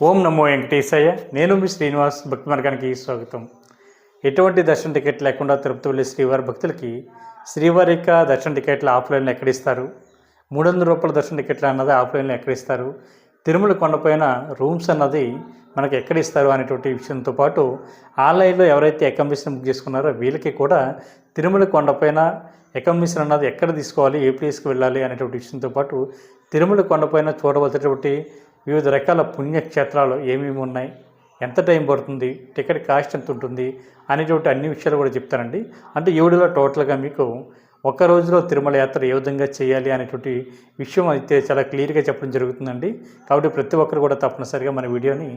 ఓం నమో వెంకటేశయ్య. నేను మీ శ్రీనివాస్ భక్తి మార్గానికి స్వాగతం. ఎటువంటి దర్శన టికెట్ లేకుండా తిరుపతి వెళ్ళే శ్రీవారి భక్తులకి శ్రీవారి యొక్క దర్శన టికెట్లు ఆఫ్లైన్లో ఎక్కడిస్తారు మూడు వందల రూపాయల దర్శన టికెట్లు అన్నది ఆఫ్లైన్లో ఎక్కడిస్తారు తిరుమల కొండపైన రూమ్స్ అన్నది మనకి ఎక్కడ ఇస్తారు అనేటువంటి విషయంతో పాటు ఆన్లైన్లో ఎవరైతే అకామిడేషన్ బుక్ చేసుకున్నారో వీళ్ళకి కూడా తిరుమల కొండపైన అకామిడేషన్ అన్నది ఎక్కడ తీసుకోవాలి ఏ ప్లేస్కి వెళ్ళాలి అనేటువంటి విషయంతో పాటు తిరుమల కొండపైన చూడవలసినటువంటి వివిధ రకాల పుణ్యక్షేత్రాలు ఏమేమి ఉన్నాయి? ఎంత టైం పడుతుంది? టికెట్ కాస్ట్ ఎంత ఉంటుంది? అనేటువంటి అన్ని విషయాలు కూడా చెప్తానండి అంటే ఏడులో టోటల్గా మీకు ఒక్క రోజులో తిరుమల యాత్ర ఏ విధంగా చేయాలి అనేటువంటి విషయం అయితే చాలా క్లియర్గా చెప్పడం జరుగుతుందండి. కాబట్టి ప్రతి ఒక్కరు కూడా తప్పనిసరిగా మన వీడియోని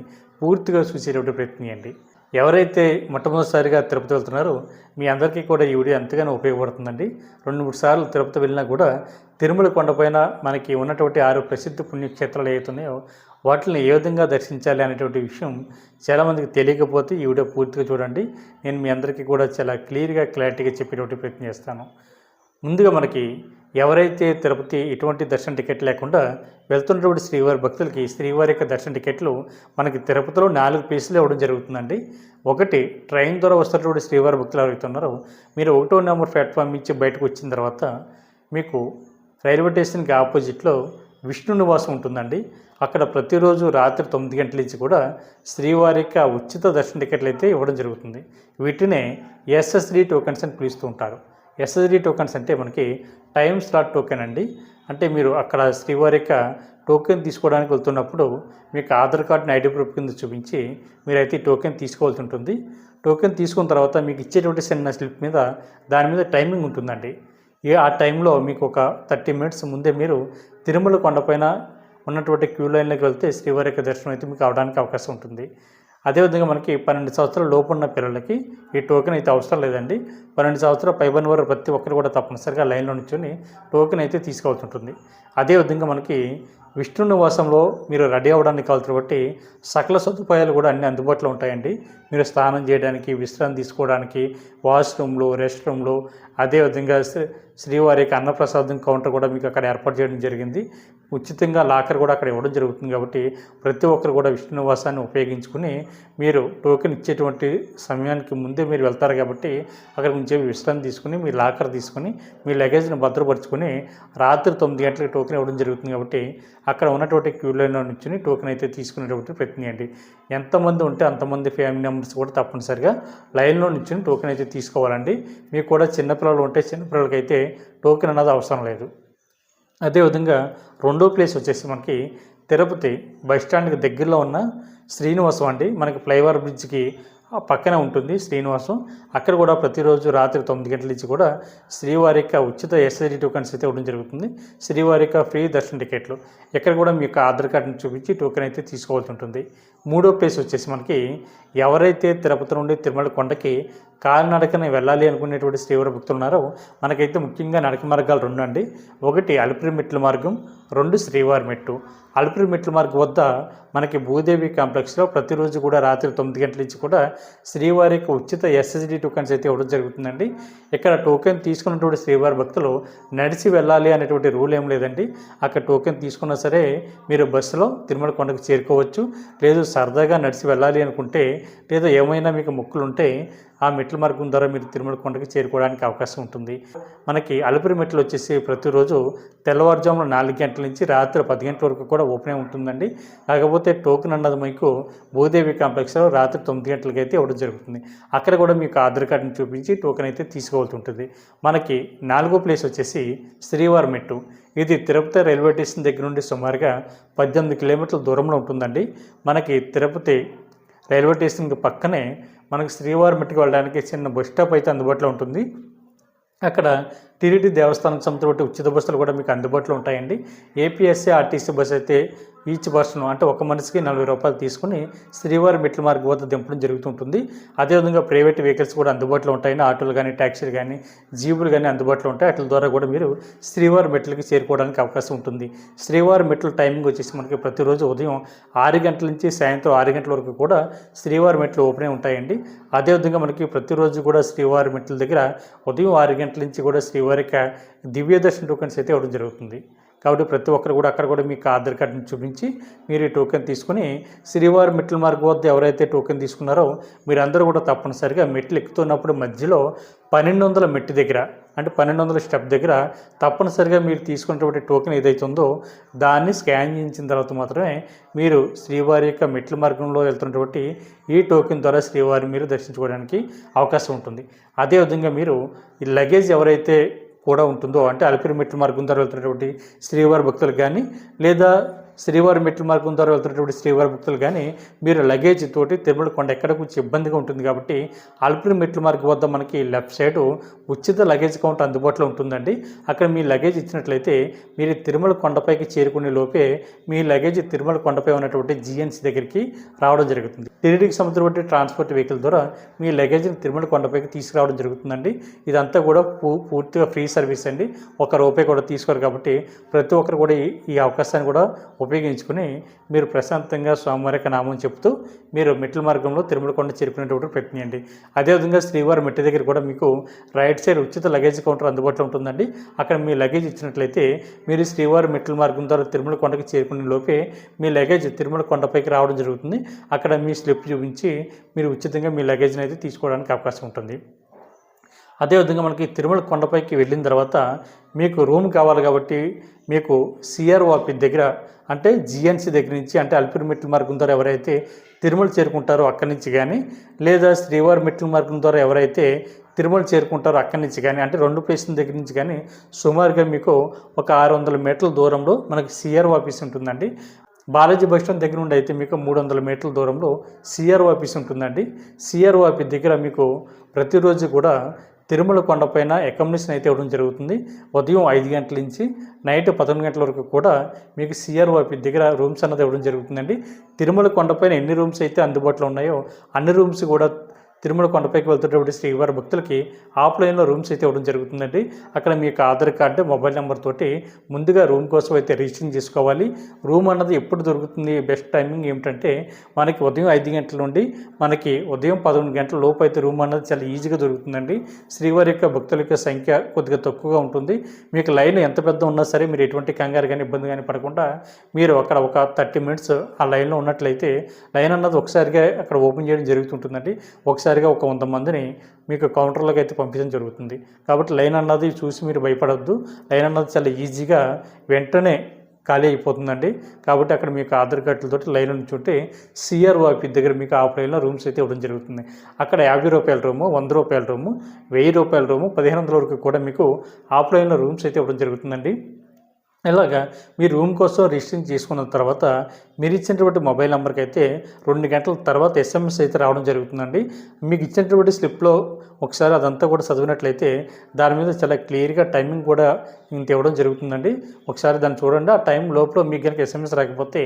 పూర్తిగా చూసేటువంటి ప్రయత్నం చేయండి. ఎవరైతే మొట్టమొదటిసారిగా తిరుపతి వెళ్తున్నారో మీ అందరికీ కూడా ఈ వీడియో ఎంతగానో ఉపయోగపడుతుందండి. రెండు మూడు సార్లు తిరుపతి వెళ్ళినా కూడా తిరుమల కొండపైన మనకి ఉన్నటువంటి ఆరు ప్రసిద్ధ పుణ్యక్షేత్రాలు ఏవైతున్నాయో వాటిని ఏ విధంగా దర్శించాలి అనేటువంటి విషయం చాలామందికి తెలియకపోతే ఈ వీడియో పూర్తిగా చూడండి. నేను మీ అందరికీ కూడా చాలా క్లియర్గా క్లారిటీగా చెప్పేటువంటి ప్రయత్నం చేస్తాను. ముందుగా మనకి ఎవరైతే తిరుపతి ఎటువంటి దర్శన టికెట్ లేకుండా వెళ్తున్నటువంటి శ్రీవారి భక్తులకి శ్రీవారి యొక్క దర్శన టికెట్లు మనకి తిరుపతిలో నాలుగు పీసులు ఇవ్వడం జరుగుతుందండి. ఒకటి ట్రైన్ ద్వారా వస్తున్నటువంటి శ్రీవారి భక్తులు ఎవరైతున్నారో మీరు ఒకటో నెంబర్ ప్లాట్ఫామ్ నుంచి బయటకు వచ్చిన తర్వాత మీకు రైల్వే స్టేషన్కి ఆపోజిట్లో విష్ణు నివాసం ఉంటుందండి. అక్కడ ప్రతిరోజు రాత్రి తొమ్మిది గంటల నుంచి కూడా శ్రీవారికి ఉచిత దర్శన టికెట్లు అయితే ఇవ్వడం జరుగుతుంది. వీటినే ఎస్ఎస్డి టోకెన్స్ అని పిలుస్తూ ఉంటారు. ఎస్ఎస్డి టోకెన్స్ అంటే మనకి టైం స్లాట్ టోకెన్ అండి. అంటే మీరు అక్కడ శ్రీవారి యొక్క టోకెన్ తీసుకోవడానికి వెళ్తున్నప్పుడు మీకు ఆధార్ కార్డుని ఐడి ప్రూఫ్ కింద చూపించి మీరైతే టోకెన్ తీసుకోవాల్సి ఉంటుంది. టోకెన్ తీసుకున్న తర్వాత మీకు ఇచ్చేటువంటి చిన్న స్లిప్ మీద దాని మీద టైమింగ్ ఉంటుందండి. ఏ ఆ టైంలో మీకు ఒక థర్టీ మినిట్స్ ముందే మీరు తిరుమల కొండపైన ఉన్నటువంటి క్యూ లైన్లోకి వెళ్తే శ్రీవారి యొక్క దర్శనం అయితే మీకు అవడానికి అవకాశం ఉంటుంది. అదేవిధంగా మనకి పన్నెండు సంవత్సరాల లోపు ఉన్న పిల్లలకి ఈ టోకెన్ అయితే అవసరం లేదండి. పన్నెండు సంవత్సరాల పైబడిన వారు ప్రతి ఒక్కరు కూడా తప్పనిసరిగా లైన్లో నుంచొని టోకెన్ అయితే తీసుకోవాల్సి ఉంటుంది. అదేవిధంగా మనకి విష్ణు నివాసంలో మీరు రెడీ అవ్వడానికి కావాలి కాబట్టి సకల సదుపాయాలు కూడా అన్ని అందుబాటులో ఉంటాయండి. మీరు స్నానం చేయడానికి విశ్రాంతి తీసుకోవడానికి వాష్రూమ్లు రెస్ట్ రూమ్లు అదేవిధంగా శ్రీ- శ్రీవారి యొక్క అన్నప్రసాదం కౌంటర్ కూడా మీకు అక్కడ ఏర్పాటు చేయడం జరిగింది. ఉచితంగా లాకర్ కూడా అక్కడ ఇవ్వడం జరుగుతుంది కాబట్టి ప్రతి ఒక్కరు కూడా విష్ణు నివాసాన్ని ఉపయోగించుకుని మీరు టోకెన్ ఇచ్చేటువంటి సమయానికి ముందే మీరు వెళ్తారు కాబట్టి అక్కడ నుంచి విశ్రాంతి తీసుకుని మీ లాకర్ తీసుకుని మీ లగేజ్ని భద్రపరుచుకొని రాత్రి తొమ్మిది గంటలకు టోకెన్ ఇవ్వడం జరుగుతుంది కాబట్టి అక్కడ ఉన్నటువంటి క్యూ లైన్లో నుంచి టోకెన్ అయితే తీసుకునేటువంటి ప్రయత్నం చేయండి. ఎంతమంది ఉంటే అంతమంది ఫ్యామిలీ మెంబర్స్ కూడా తప్పనిసరిగా లైన్లో నుంచి టోకెన్ అయితే తీసుకోవాలండి. మీకు కూడా చిన్నపిల్లలు ఉంటే చిన్నపిల్లలకైతే అయితే టోకెన్ అన్నది అవసరం లేదు. అదేవిధంగా రెండో ప్లేస్ వచ్చేసి మనకి తిరుపతి బస్ స్టాండ్కి దగ్గరలో ఉన్న శ్రీనివాసం అండి మనకి ఫ్లైఓవర్ బ్రిడ్జ్కి పక్కన ఉంటుంది శ్రీనివాసం. అక్కడ కూడా ప్రతిరోజు రాత్రి తొమ్మిది గంటల నుంచి కూడా శ్రీవారి యొక్క ఉచిత ఎస్ఐడి టోకెన్స్ అయితే ఇవ్వడం జరుగుతుంది. శ్రీవారి యొక్క ఫ్రీ దర్శన టికెట్లు. ఇక్కడ కూడా మీ యొక్క ఆధార్ కార్డుని చూపించి టోకెన్ అయితే తీసుకోవాల్సి ఉంటుంది. మూడో ప్లేస్ వచ్చేసి మనకి ఎవరైతే తిరుపతి నుండి తిరుమల కొండకి కాలినడకన వెళ్ళాలి అనుకునేటువంటి శ్రీవారి భక్తులు ఉన్నారో మనకైతే ముఖ్యంగా నడక మార్గాలు రెండు అండి. ఒకటి అలిపిరి మెట్ల మార్గం రెండు శ్రీవారి మెట్టు. అల్పిరి మెట్ల మార్గ్ వద్ద మనకి భూదేవి కాంప్లెక్స్లో ప్రతిరోజు కూడా రాత్రి తొమ్మిది గంటల నుంచి కూడా శ్రీవారి యొక్క ఉచిత ఎస్ఎస్డి టోకెన్స్ అయితే ఇవ్వడం జరుగుతుందండి. ఇక్కడ టోకెన్ తీసుకున్నటువంటి శ్రీవారి భక్తులు నడిచి వెళ్ళాలి అనేటువంటి రూల్ ఏం లేదండి. అక్కడ టోకెన్ తీసుకున్నా సరే మీరు బస్సులో తిరుమల కొండకు చేరుకోవచ్చు. లేదు సరదాగా నడిచి వెళ్ళాలి అనుకుంటే లేదా ఏమైనా మీకు మొక్కులు ఉంటే ఆ మెట్ల మార్గం ద్వారా మీరు తిరుమల కొండకి చేరుకోవడానికి అవకాశం ఉంటుంది. మనకి అలుపురి మెట్లు వచ్చేసి ప్రతిరోజు తెల్లవారుజామున నాలుగు గంటల నుంచి రాత్రి పది గంటల వరకు కూడా ఓపెన్ అయి ఉంటుందండి. కాకపోతే టోకెన్ అన్నది మీకు భూదేవి కాంప్లెక్స్లో రాత్రి తొమ్మిది గంటలకి అయితే ఇవ్వడం జరుగుతుంది. అక్కడ కూడా మీకు ఆధార్ కార్డుని చూపించి టోకెన్ అయితే తీసుకోవాల్సి ఉంటుంది. మనకి నాలుగో ప్లేస్ వచ్చేసి శ్రీవారి మెట్టు. ఇది తిరుపతి రైల్వే స్టేషన్ దగ్గర నుండి సుమారుగా పద్దెనిమిది కిలోమీటర్ల దూరంలో ఉంటుందండి. మనకి తిరుపతి రైల్వే స్టేషన్కి పక్కనే మనకు శ్రీవారి మట్టికి వెళ్ళడానికి చిన్న బస్ స్టాప్ అయితే అందుబాటులో ఉంటుంది. అక్కడ టీడీటీ దేవస్థానం సంస్థ ఉచిత బస్సులు కూడా మీకు అందుబాటులో ఉంటాయండి. ఏపీఎస్సీ ఆర్టీసీ బస్సు అయితే ఈచ్ బస్సును అంటే ఒక మనిషికి నలభై రూపాయలు తీసుకుని శ్రీవారి మెట్ల మార్గం వద్ద దింపడం జరుగుతుంటుంది. అదేవిధంగా ప్రైవేట్ వెహికల్స్ కూడా అందుబాటులో ఉంటాయండి. ఆటోలు కానీ ట్యాక్సీలు కానీ జీబులు కానీ అందుబాటులో ఉంటాయి. వాటి ద్వారా కూడా మీరు శ్రీవారి మెట్లకి చేరుకోవడానికి అవకాశం ఉంటుంది. శ్రీవారి మెట్ల టైమింగ్ వచ్చేసి మనకి ప్రతిరోజు ఉదయం ఆరు గంటల నుంచి సాయంత్రం ఆరు గంటల వరకు కూడా శ్రీవారి మెట్లు ఓపెన్ అయి ఉంటాయండి అదేవిధంగా మనకి ప్రతిరోజు కూడా శ్రీవారి మెట్ల దగ్గర ఉదయం ఆరు గంటల నుంచి కూడా శ్రీవారి యొక్క దివ్యదర్శన టోకన్స్ అయితే ఇవ్వడం జరుగుతుంది. కాబట్టి ప్రతి ఒక్కరు కూడా అక్కడ కూడా మీకు ఆధార్ కార్డుని చూపించి మీరు ఈ టోకెన్ తీసుకుని శ్రీవారి మెట్ల మార్గం వద్ద ఎవరైతే టోకెన్ తీసుకున్నారో మీరందరూ కూడా తప్పనిసరిగా మెట్లు ఎక్కుతున్నప్పుడు మధ్యలో పన్నెండు వందల మెట్టు దగ్గర అంటే పన్నెండు వందల స్టెప్ దగ్గర తప్పనిసరిగా మీరు తీసుకున్నటువంటి టోకెన్ ఏదైతే ఉందో దాన్ని స్కాన్ చేయించిన తర్వాత మాత్రమే మీరు శ్రీవారి యొక్క మెట్ల మార్గంలో వెళ్తున్నటువంటి ఈ టోకెన్ ద్వారా శ్రీవారిని మీరు దర్శించుకోవడానికి అవకాశం ఉంటుంది. అదేవిధంగా మీరు ఈ లగేజ్ ఎవరైతే కూడా ఉంటుందో అంటే అలిపిరి మెట్ల మార్గం ద్వారా వెళ్తున్నటువంటి శ్రీవారి భక్తులకు కానీ లేదా శ్రీవారి మెట్ల మార్గం ద్వారా వెళ్తున్నటువంటి శ్రీవారి భక్తులు కానీ మీరు లగేజ్ తోటి తిరుమల కొండ ఎక్కడ కొంచెం ఇబ్బందిగా ఉంటుంది కాబట్టి అల్పిన మెట్ల మార్గం వద్ద మనకి లెఫ్ట్ సైడ్ ఉచిత లగేజ్ కౌంటర్ అందుబాటులో ఉంటుందండి. అక్కడ మీ లగేజ్ ఇచ్చినట్లయితే మీరు తిరుమల కొండపైకి చేరుకునే లోపే మీ లగేజ్ తిరుమల కొండపై ఉన్నటువంటి జిఎన్సీ దగ్గరికి రావడం జరుగుతుంది. టీడీకి సంబంధించిన ట్రాన్స్పోర్ట్ వెహికల్ ద్వారా మీ లగేజ్ని తిరుమల కొండపైకి తీసుకురావడం జరుగుతుందండి. ఇదంతా కూడా పూ పూర్తిగా ఫ్రీ సర్వీస్ అండి. ఒక రూపాయి కూడా తీసుకోరు కాబట్టి ప్రతి ఒక్కరు కూడా ఈ- ఈ అవకాశాన్ని కూడా ఉపయోగించుకుని మీరు ప్రశాంతంగా స్వామివారి యొక్క నామం చెప్తూ మీరు మెట్ల మార్గంలో తిరుమల కొండ చేరుకునేటప్పుడు ప్రయత్నించండి అదేవిధంగా శ్రీవారి మెట్ల దగ్గర కూడా మీకు రైట్ సైడ్ ఉచిత లగేజ్ కౌంటర్ అందుబాటులో ఉంటుందండి. అక్కడ మీ లగేజ్ ఇచ్చినట్లయితే మీరు శ్రీవారి మెట్ల మార్గం ద్వారా తిరుమల కొండకి చేరుకునే లోపే మీ లగేజ్ తిరుమల కొండపైకి రావడం జరుగుతుంది. అక్కడ మీ స్లిప్ చూపించి మీరు ఉచితంగా మీ లగేజ్ని అయితే తీసుకోవడానికి అవకాశం ఉంటుంది. అదేవిధంగా మనకి తిరుమల కొండపైకి వెళ్ళిన తర్వాత మీకు రూమ్ కావాలి కాబట్టి మీకు సిఆర్ఓ ఆఫీస్ దగ్గర అంటే జిఎన్సీ దగ్గర నుంచి అంటే అల్పిరి మెట్ల మార్గం ద్వారా ఎవరైతే తిరుమల చేరుకుంటారో అక్కడి నుంచి కానీ లేదా శ్రీవారి మెట్ల మార్గం ద్వారా ఎవరైతే తిరుమల చేరుకుంటారో అక్కడి నుంచి కానీ అంటే రెండు ప్లేసుల దగ్గర నుంచి కానీ సుమారుగా మీకు ఒక ఆరు వందల మీటర్ల దూరంలో మనకి సిఆర్ఓ ఆఫీస్ ఉంటుందండి. బాలాజీ బస్ స్టాండ్ దగ్గర నుండి అయితే మీకు మూడు వందల మీటర్ల దూరంలో సిఆర్ఓ ఆఫీస్ ఉంటుందండి. సిఆర్ఓ ఆఫీస్ దగ్గర మీకు ప్రతిరోజు కూడా తిరుమల కొండపైన అకామిడేషన్ అయితే ఇవ్వడం జరుగుతుంది. ఉదయం ఐదు గంటల నుంచి నైట్ పదకొండు గంటల వరకు కూడా మీకు సిఆర్ఓపి దగ్గర రూమ్స్ అన్నది ఇవ్వడం జరుగుతుందండి. తిరుమల కొండపైన ఎన్ని రూమ్స్ అయితే అందుబాటులో ఉన్నాయో అన్ని రూమ్స్ కూడా తిరుమల కొండపైకి వెళ్తున్నటువంటి శ్రీవారి భక్తులకి ఆఫ్లైన్లో రూమ్స్ అయితే ఇవ్వడం జరుగుతుందండి. అక్కడ మీ యొక్క ఆధార్ కార్డు మొబైల్ నెంబర్ తోటి ముందుగా రూమ్ కోసం అయితే రిజిస్ట్రేషన్ చేసుకోవాలి. రూమ్ అన్నది ఎప్పుడు దొరుకుతుంది బెస్ట్ టైమింగ్ ఏమిటంటే మనకి ఉదయం ఐదు గంటల నుండి మనకి ఉదయం పదకొండు గంటల లోపు అయితే రూమ్ అన్నది చాలా ఈజీగా దొరుకుతుందండి. శ్రీవారి యొక్క భక్తుల యొక్క సంఖ్య కొద్దిగా తక్కువగా ఉంటుంది. మీకు లైన్ ఎంత పెద్ద ఉన్నా సరే మీరు ఎటువంటి కంగారు కానీ ఇబ్బంది కానీ పడకుండా మీరు అక్కడ ఒక థర్టీ మినిట్స్ ఆ లైన్లో ఉన్నట్లయితే లైన్ అన్నది ఒకసారిగా అక్కడ ఓపెన్ చేయడం జరుగుతుంటుందండి. ఒకసారి ఒకసారిగా ఒక వంద మందిని మీకు కౌంటర్లోకి అయితే పంపించడం జరుగుతుంది. కాబట్టి లైన్ అన్నది చూసి మీరు భయపడద్దు. లైన్ అన్నది చాలా ఈజీగా వెంటనే ఖాళీ అయిపోతుందండి. కాబట్టి అక్కడ మీకు ఆధార్ కార్డులతో లైన్ ఉంచుంటే సిఆర్ ఆఫీస్ దగ్గర మీకు ఆఫ్లైన్లో రూమ్స్ అయితే ఇవ్వడం జరుగుతుంది. అక్కడ యాభై రూపాయల రూము వంద రూపాయల రూము వెయ్యి రూపాయల రూము పదిహేను వందల వరకు కూడా మీకు ఆఫ్లైన్లో రూమ్స్ అయితే ఇవ్వడం జరుగుతుందండి. ఇలాగా మీ రూమ్ కోసం రిజిస్ట్రింగ్ చేసుకున్న తర్వాత మీరు ఇచ్చినటువంటి మొబైల్ నెంబర్కి అయితే రెండు గంటల తర్వాత ఎస్ఎంఎస్ అయితే రావడం జరుగుతుందండి. మీకు ఇచ్చినటువంటి స్లిప్లో ఒకసారి అదంతా కూడా చదివినట్లయితే దాని మీద చాలా క్లియర్గా టైమింగ్ కూడా ఇంత ఇవ్వడం జరుగుతుందండి. ఒకసారి దాన్ని చూడండి. ఆ టైం లోపల మీకు కనుక ఎస్ఎంఎస్ రాకపోతే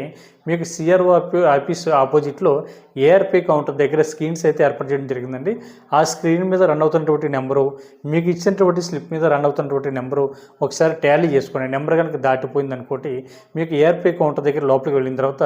మీకు సిఆర్ఓ ఆఫీస్ ఆపోజిట్లో ఏఆర్పి కౌంటర్ దగ్గర స్క్రీన్స్ అయితే ఏర్పాటు చేయడం జరిగిందండి. ఆ స్క్రీన్ మీద రన్ అవుతున్నటువంటి నెంబరు మీకు ఇచ్చినటువంటి స్లిప్ మీద రన్ అవుతున్నటువంటి నెంబరు ఒకసారి ట్యాలీ చేసుకోండి. నెంబర్ కనుక దాటిపోయింది అనుకోటి మీకు ఏఆర్పి కౌంటర్ దగ్గర లోపలికి వెళ్ళిన తర్వాత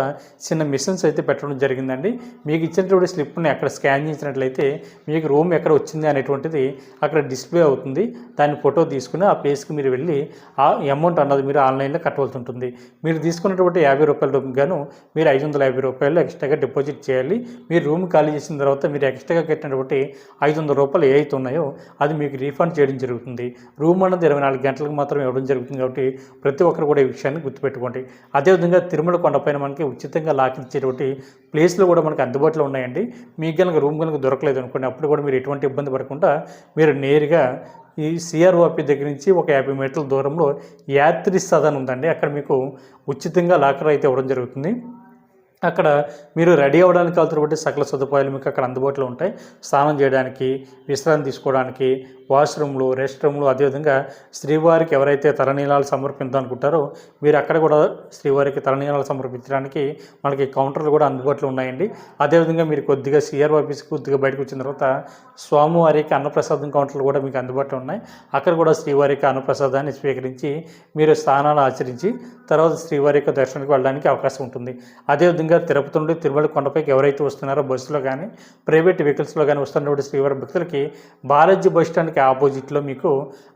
చిన్న మిషన్స్ అయితే పెట్టడం జరిగిందండి. మీకు ఇచ్చినటువంటి స్లిప్ని అక్కడ స్కాన్ చేసినట్లయితే మీకు రూమ్ ఎక్కడ వచ్చింది అనేటువంటిది అక్కడ డిస్ప్లే అవుతుంది. దాని ఫోటో తీసుకుని ఆ ప్లేస్కి మీరు వెళ్ళి ఆ అమౌంట్ అన్నది మీరు ఆన్లైన్లో కట్టవలసి ఉంటుంది. మీరు తీసుకున్నటువంటి యాభై రూపాయల రూమ్ గాను మీరు ఐదు వందల యాభై రూపాయలు ఎక్స్ట్రాగా డిపాజిట్ చేయాలి. మీరు రూమ్ ఖాళీ చేసిన తర్వాత మీరు ఎక్స్ట్రాగా కట్టినటువంటి ఐదు వందల రూపాయలు ఏ అయితే ఉన్నాయో అది మీకు రీఫండ్ చేయడం జరుగుతుంది. రూమ్ అన్నది ఇరవై నాలుగు గంటలకు మాత్రం ఇవ్వడం జరుగుతుంది కాబట్టి ప్రతి ఒక్కరు కూడా ఈ విషయాన్ని గుర్తుపెట్టుకోండి. అదేవిధంగా తిరుమల కొండపైన మనకి ఉచితంగా లాకించేటువంటి ప్లేస్లు కూడా మనకి అందుబాటులో ఉన్నాయండి. మీకు కనుక రూమ్ కనుక దొరకలేదు అనుకోండి అప్పుడు కూడా మీరు ఎటువంటి ఇబ్బంది పడకుండా మీరు నేరుగా ఈ సిఆర్ఓపి దగ్గర నుంచి ఒక యాభై మీటర్ల దూరంలో యాత్రి సదన్ ఉందండి. అక్కడ మీకు ఉచితంగా లాకర్ అయితే ఇవ్వడం జరుగుతుంది. అక్కడ మీరు రెడీ అవ్వడానికి కావాల్సినటువంటి సకల సదుపాయాలు మీకు అక్కడ అందుబాటులో ఉంటాయి. స్నానం చేయడానికి విశ్రాంతి తీసుకోవడానికి వాష్రూమ్లు రెస్ట్ రూమ్లు అదేవిధంగా శ్రీవారికి ఎవరైతే తలనీలాలు సమర్పించాలనుకుంటారో మీరు అక్కడ కూడా శ్రీవారికి తలనీలాలు సమర్పించడానికి మనకి కౌంటర్లు కూడా అందుబాటులో ఉన్నాయండి. అదేవిధంగా మీరు కొద్దిగా సిఆర్ ఆఫీస్ కొద్దిగా బయటకు వచ్చిన తర్వాత స్వామివారికి అన్నప్రసాదం కౌంటర్లు కూడా మీకు అందుబాటులో ఉన్నాయి. అక్కడ కూడా శ్రీవారికి అన్నప్రసాదాన్ని స్వీకరించి మీరు స్నానాలు ఆచరించి తర్వాత శ్రీవారి యొక్క దర్శనానికి వెళ్ళడానికి అవకాశం ఉంటుంది. అదేవిధంగా ముఖ్యంగా తిరుపతి నుండి తిరుమల కొండపైకి ఎవరైతే వస్తున్నారో బస్సులో కానీ ప్రైవేట్ వెహికల్స్లో కానీ వస్తున్నటువంటి శ్రీవారి భక్తులకి బాలాజీ బస్ స్టాండ్కి ఆపోజిట్లో మీకు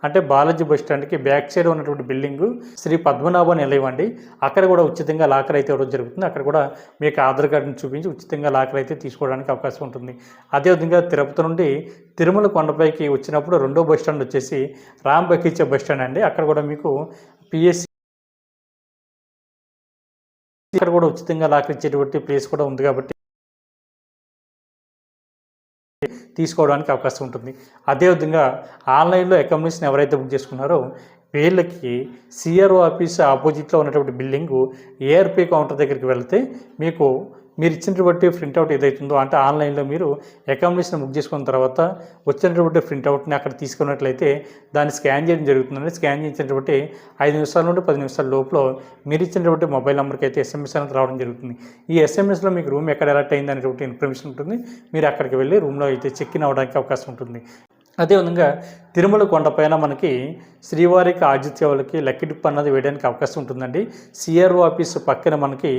అంటే బాలాజీ బస్ స్టాండ్కి బ్యాక్ సైడ్ ఉన్నటువంటి బిల్డింగ్ శ్రీ పద్మనాభ నిలయం అండి. అక్కడ కూడా ఉచితంగా లాకర్ అయితే ఇవ్వడం జరుగుతుంది. అక్కడ కూడా మీకు ఆధార్ కార్డుని చూపించి ఉచితంగా లాకర్ అయితే తీసుకోవడానికి అవకాశం ఉంటుంది. అదేవిధంగా తిరుపతి నుండి తిరుమల కొండపైకి వచ్చినప్పుడు రెండో బస్ స్టాండ్ వచ్చేసి రామ్ బకీచే బస్ స్టాండ్ అండి. అక్కడ కూడా మీకు పిఎస్సి ఇక్కడ కూడా ఉచితంగా లాకర్ ఇచ్చేటువంటి ప్లేస్ కూడా ఉంది కాబట్టి తీసుకోవడానికి అవకాశం ఉంటుంది. అదేవిధంగా ఆన్లైన్లో అకామిడేషన్ ఎవరైతే బుక్ చేసుకున్నారో వీళ్ళకి సిఆర్ఓ ఆఫీస్ ఆపోజిట్లో ఉన్నటువంటి బిల్డింగు ఏఆర్పి కౌంటర్ దగ్గరికి వెళ్తే మీకు మీరు ఇచ్చినటువంటి ప్రింట్అవుట్ ఏదైతుందో అంటే ఆన్లైన్లో మీరు అకామిడేషన్ బుక్ చేసుకున్న తర్వాత వచ్చినటువంటి ప్రింట్అవుట్ని అక్కడ తీసుకున్నట్లయితే దాన్ని స్కాన్ చేయడం జరుగుతుందండి. స్కాన్ చేసినటువంటి ఐదు నిమిషాల నుండి పది నిమిషాల లోపల మీరు ఇచ్చినటువంటి మొబైల్ నెంబర్కి అయితే ఎస్ఎంఎస్ అనేది రావడం జరుగుతుంది. ఈ ఎస్ఎంఎస్లో మీకు రూమ్ ఎక్కడ ఎలర్ట్ అయింది అనేటువంటి ఇన్ఫర్మేషన్ ఉంటుంది. మీరు అక్కడికి వెళ్ళి రూమ్లో అయితే చెక్ ఇన్ అవ్వడానికి అవకాశం ఉంటుంది. అదేవిధంగా తిరుమల కొండపైన మనకి శ్రీవారికి ఆతిథ్యాలకి లక్కీ డిప్ అన్నది వేయడానికి అవకాశం ఉంటుందండి. సిఆర్ఓ ఆఫీస్ పక్కన మనకి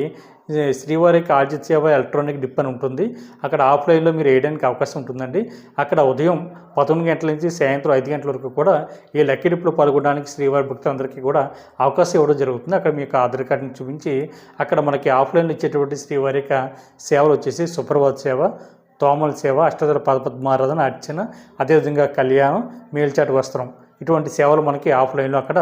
శ్రీవారికి ఆతిథ్యవ ఎలక్ట్రానిక్ డిప్ అని ఉంటుంది. అక్కడ ఆఫ్లైన్లో మీరు వేయడానికి అవకాశం ఉంటుందండి. అక్కడ ఉదయం పదకొండు గంటల నుంచి సాయంత్రం ఐదు గంటల వరకు కూడా ఈ లక్కీ పాల్గొనడానికి శ్రీవారి భక్తులందరికీ కూడా అవకాశం ఇవ్వడం జరుగుతుంది. అక్కడ మీకు ఆధార్ కార్డుని చూపించి అక్కడ మనకి ఆఫ్లైన్లో ఇచ్చేటువంటి శ్రీవారి యొక్క సేవలు వచ్చేసి సుప్రభాత సేవ తోమల సేవ అష్టధర పదపద్మారాధన అర్చన అదేవిధంగా కళ్యాణం మేల్చాటు వస్త్రం. ఇటువంటి సేవలు మనకి ఆఫ్లైన్లో అక్కడ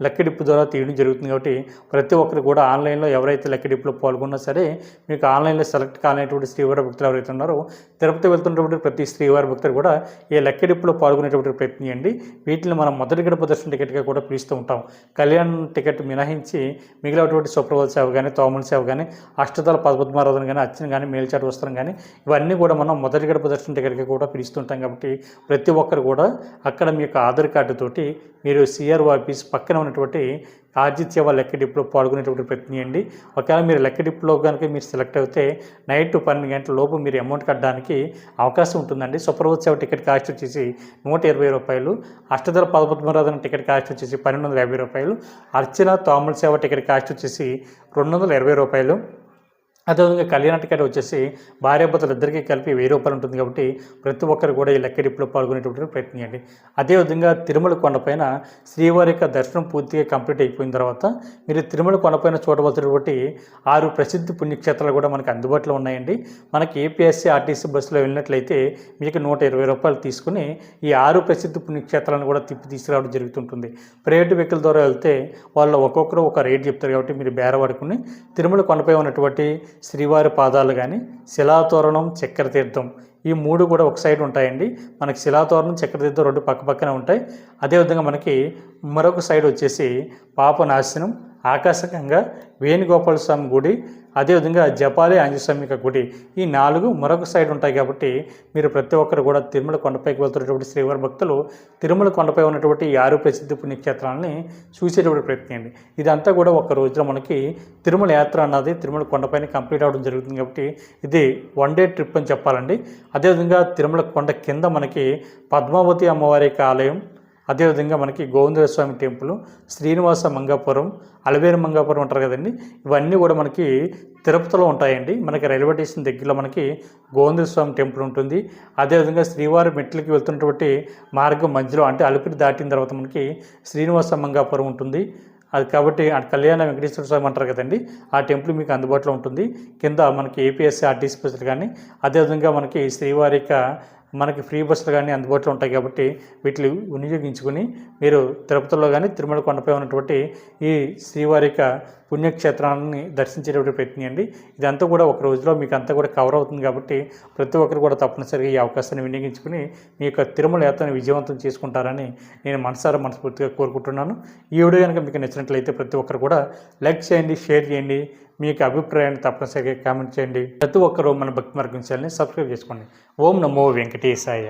లెక్కడిప్పు ద్వారా తీయడం జరుగుతుంది కాబట్టి ప్రతి ఒక్కరు కూడా ఆన్లైన్లో ఎవరైతే లెక్కడిప్పులో పాల్గొన్నా సరే మీకు ఆన్లైన్లో సెలెక్ట్ కాలేటువంటి శ్రీవారి భక్తులు ఎవరైతే ఉన్నారో తిరుపతి వెళ్తున్నటువంటి ప్రతి శ్రీవారి భక్తులు కూడా ఈ లెక్కడిప్పులో పాల్గొనేటువంటి ప్రయత్నం చేయండి. వీటిని మనం మొదటి గడప దర్శన టికెట్గా కూడా పిలుస్తూ ఉంటాం. కళ్యాణ్ టికెట్ మినహాయించి మిగిలినటువంటి సుప్రభాత సేవ కానీ తోమల సేవ కానీ అష్టదళ పద్మారాధన కానీ అర్చన కానీ మేల్చాటు వస్త్రం కానీ ఇవన్నీ కూడా మనం మొదటి గడప దర్శన టికెట్గా కూడా పిలుస్తుంటాం కాబట్టి ప్రతి ఒక్కరు కూడా అక్కడ మీ యొక్క ఆధార్ కార్డుతోటి మీరు సిఆర్ఓ ఆఫీస్ పక్కన ఉన్నటువంటి సేవ లెక్క డిప్లో పాల్గొనేటువంటి ప్రయత్నం చేయండి. ఒకవేళ మీరు లెక్క డిప్లో కనుక మీరు సెలెక్ట్ అయితే నైట్ పన్నెండు గంటల లోపు మీరు అమౌంట్ కట్టడానికి అవకాశం ఉంటుందండి. సుప్రభాత్ సేవ టికెట్ కాస్ట్ వచ్చేసి నూట ఇరవై రూపాయలు. అష్టధర పదపద్మరాధన టికెట్ కాస్ట్ వచ్చేసి పన్నెండు వందల యాభై రూపాయలు. అర్చన తోమల సేవ టికెట్ కాస్ట్ వచ్చేసి రెండు వందల ఇరవై రూపాయలు. అదేవిధంగా కళ్యాణ వచ్చేసి భార్యాభర్తలు ఇద్దరికీ కలిపి వెయ్యి రూపాయలు ఉంటుంది కాబట్టి ప్రతి ఒక్కరు కూడా ఈ లెక్కడిప్పులో పాల్గొనేటువంటి ప్రయత్నం చేయండి. అదేవిధంగా తిరుమల కొండపైన శ్రీవారి యొక్క దర్శనం పూర్తిగా కంప్లీట్ అయిపోయిన తర్వాత మీరు తిరుమల కొండపైన చూడవలసినటువంటి ఆరు ప్రసిద్ధ పుణ్యక్షేత్రాలు కూడా మనకు అందుబాటులో ఉన్నాయండి. మనకి ఏపీఎస్సీ ఆర్టీసీ బస్సులో వెళ్ళినట్లయితే మీకు నూట ఇరవై రూపాయలు తీసుకుని ఈ ఆరు ప్రసిద్ధ పుణ్యక్షేత్రాలను కూడా తిప్పి తీసుకురావడం జరుగుతుంటుంది. ప్రైవేట్ వెహికల్ ద్వారా వెళ్తే వాళ్ళు ఒక్కొక్కరు ఒక రేట్ చెప్తారు కాబట్టి మీరు బేరవాడుకుని తిరుమల కొండపై ఉన్నటువంటి శ్రీవారి పాదాలు కానీ శిలాతోరణం చక్కెర తీర్థం ఈ మూడు కూడా ఒక సైడ్ ఉంటాయండి. మనకి శిలాతోరణం చక్కెర తీర్థం రెండు పక్క పక్కన ఉంటాయి. అదేవిధంగా మనకి మరొక సైడ్ వచ్చేసి పాపనాశనం ఆకాశకంగా వేణుగోపాల స్వామి గుడి అదేవిధంగా జపాలి ఆంజస్వామి యొక్క గుడి. ఈ నాలుగు మరొక సైడ్ ఉంటాయి కాబట్టి మీరు ప్రతి ఒక్కరు కూడా తిరుమల కొండపైకి వెళ్తున్నటువంటి శ్రీవారి భక్తులు తిరుమల కొండపై ఉన్నటువంటి ఈ ఆరు ప్రసిద్ధ పుణ్యక్షేత్రాలని చూసేటువంటి ప్రయత్నం అండి ఇదంతా కూడా ఒక రోజులో మనకి తిరుమల యాత్ర అన్నది తిరుమల కొండపైన కంప్లీట్ అవ్వడం జరుగుతుంది కాబట్టి ఇది వన్ డే ట్రిప్ అని చెప్పాలండి. అదేవిధంగా తిరుమల కొండ కింద మనకి పద్మావతి అమ్మవారి యొక్క ఆలయం అదేవిధంగా మనకి గోవిందర స్వామి టెంపుల్ శ్రీనివాస మంగాపురం అలవేరు మంగాపురం ఉంటారు కదండి. ఇవన్నీ కూడా మనకి తిరుపతిలో ఉంటాయండి. మనకి రైల్వే స్టేషన్ దగ్గరలో మనకి గోవిందర స్వామి టెంపుల్ ఉంటుంది. అదేవిధంగా శ్రీవారి మెట్లకి వెళ్తున్నటువంటి మార్గం మధ్యలో అంటే అలిపిరి దాటిన తర్వాత మనకి శ్రీనివాస మంగాపురం ఉంటుంది. అది కాబట్టి కళ్యాణ వెంకటేశ్వర స్వామి అంటారు కదండి. ఆ టెంపుల్ మీకు అందుబాటులో ఉంటుంది. కింద మనకి ఏపీఎస్సీ ఆర్టీసీ బస్సులు కానీ అదేవిధంగా మనకి శ్రీవారి యొక్క మనకి ఫ్రీ బస్సులు కానీ అందుబాటులో ఉంటాయి కాబట్టి వీటిని వినియోగించుకుని మీరు తిరుపతిలో కానీ తిరుమల కొండపై ఉన్నటువంటి ఈ శ్రీవారి యొక్క పుణ్యక్షేత్రాన్ని దర్శించేటువంటి ప్రయత్నం ఇదంతా కూడా ఒక రోజులో మీకు అంతా కూడా కవర్ అవుతుంది కాబట్టి ప్రతి ఒక్కరు కూడా తప్పనిసరిగా ఈ అవకాశాన్ని వినియోగించుకుని మీ యొక్క తిరుమల యాత్రను విజయవంతం చేసుకుంటారని నేను మనసారా మనస్ఫూర్తిగా కోరుకుంటున్నాను. ఈ వీడియో కనుక మీకు నచ్చినట్లయితే ప్రతి ఒక్కరు కూడా లైక్ చేయండి షేర్ చేయండి. మీ యొక్క అభిప్రాయాన్ని తప్పనిసరిగా కామెంట్ చేయండి. ప్రతి ఒక్కరూ మన భక్తి మార్గం ఛానల్ని సబ్స్క్రైబ్ చేసుకోండి. ఓం నమో వెంకటేశాయ.